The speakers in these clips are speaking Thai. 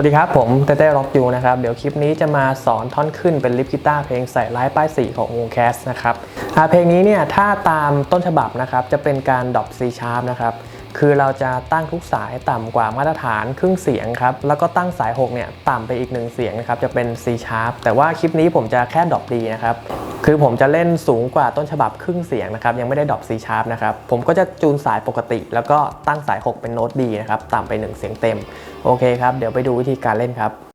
วัสดีครับผมเต้เต้ร็อกยูนะครับ เดี๋ยวคลิปนี้จะมาสอนท่อนขึ้นเป็นลิฟกีตาร์เพลงใส่ร้ายป้ายสีของวงแคสนะครับเพลงนี้เนี่ยถ้าตามต้นฉบับนะครับจะเป็นการดรอป C sharp นะครับ คือเราจะตั้งทุกสายต่ำกว่ามาตรฐานครึ่งเสียงครับ แล้วก็ตั้งสาย 6 เนี่ยต่ำไปอีกหนึ่งเสียงนะครับ จะเป็น C sharp แต่ว่าคลิปนี้ผมจะแค่ดรอปดีนะครับ คือผมจะเล่นสูงกว่าต้นฉบับครึ่งเสียงนะครับ ยังไม่ได้ดรอป C sharp นะครับ ผมก็จะจูนสายปกติ แล้วก็ตั้งสาย 6 เป็นโน้ตดีนะครับ ต่ำไป 1 เสียงเต็ม โอเคครับ เดี๋ยวไปดูวิธีการเล่นครับ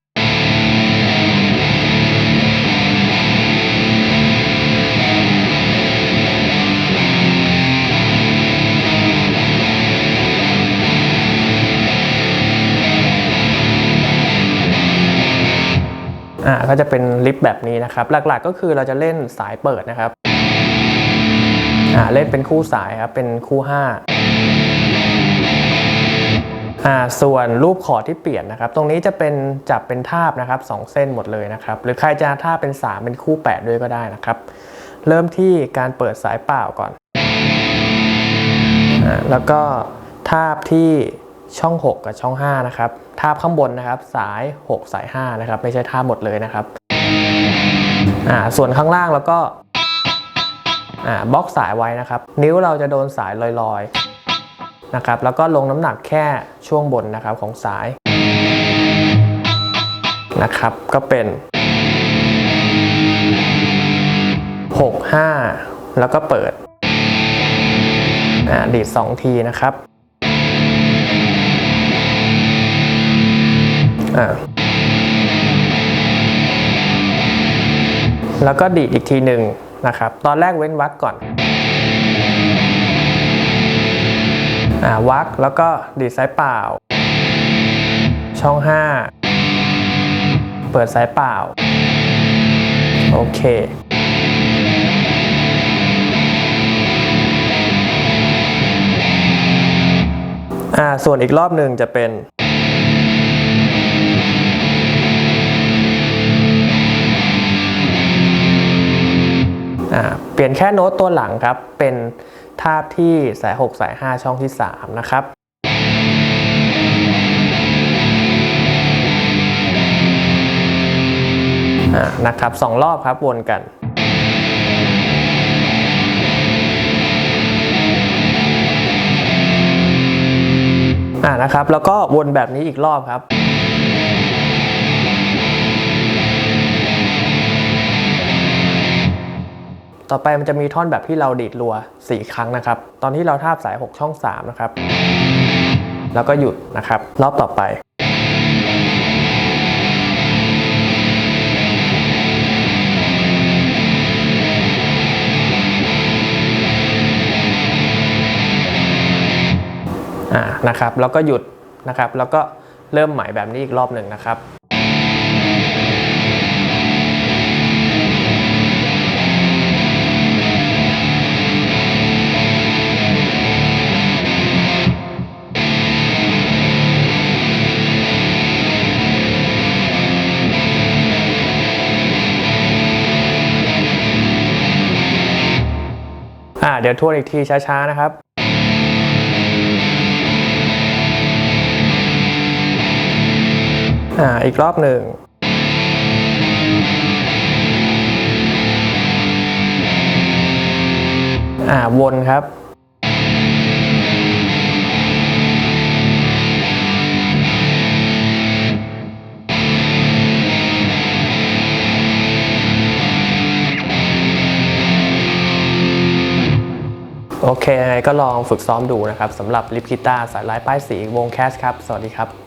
อ่าก็จะเป็นลิฟต์แบบนี้นะครับ หลักๆก็คือเราจะเล่นสายเปิดนะครับอ่าเล่นเป็นคู่สายครับ เป็นคู่5อ่าส่วนรูปคอร์ดที่เปลี่ยนนะครับ ตรงนี้จะเป็นจับเป็นทาบนะครับสองเส้นหมดเลยนะครับ หรือใครจะทาบเป็น 3 เป็นคู่ 8 ด้วยก็ได้นะครับ เริ่มที่การเปิดสายเปล่าก่อนอ่าแล้วก็ทาบที่ ช่อง 6 กับช่อง 5 นะครับทาบข้างบนนะครับ สาย 6 สาย 5 นะครับ ไม่ใช่ทาบหมดเลยนะครับอ่าส่วนข้างล่างแล้วก็อ่าบล็อกสายไว้นะครับ นิ้วเราจะโดนสายลอยๆนะครับ แล้วก็ลงน้ำหนักแค่ช่วงบนนะครับของสายนะครับ ก็เป็น 6 5 แล้วก็เปิดอ่าดีด 2 ทีนะครับ อ่าแล้วก็ดีดอีกทีหนึ่งนะครับ ตอนแรกเว้นวักก่อนอ่าวักแล้วก็ดีดสายเปล่า ช่อง 5 เปิดสายเปล่า โอเคอ่าส่วนอีกรอบหนึ่งจะเป็น เปลี่ยนแค่โน้ตตัวหลังครับ เป็นทาบที่สาย 6 สาย 5 ช่องที่ 3 นะครับนะครับสองรอบครับวนกันอ่านะครับ แล้วก็วนแบบนี้อีกรอบครับ ต่อไปมันจะมีท่อนแบบที่เราดีดรัว 4 ครั้งนะครับ ตอนที่เราทาบสาย 6 ช่อง 3 นะครับ แล้วก็หยุดนะครับ รอบต่อไปอ่านะครับแล้วก็หยุดนะครับ แล้วก็เริ่มใหม่แบบนี้อีกรอบหนึ่งนะครับ เดี๋ยวทวนอีกทีช้าๆนะครับอ่าอีกรอบหนึ่งอ่าวนครับ โอเคยังไงก็ลองฝึกซ้อมดูนะครับสำหรับลิปกีตาร์สายลายป้ายสีวงแคสครับ สวัสดีครับ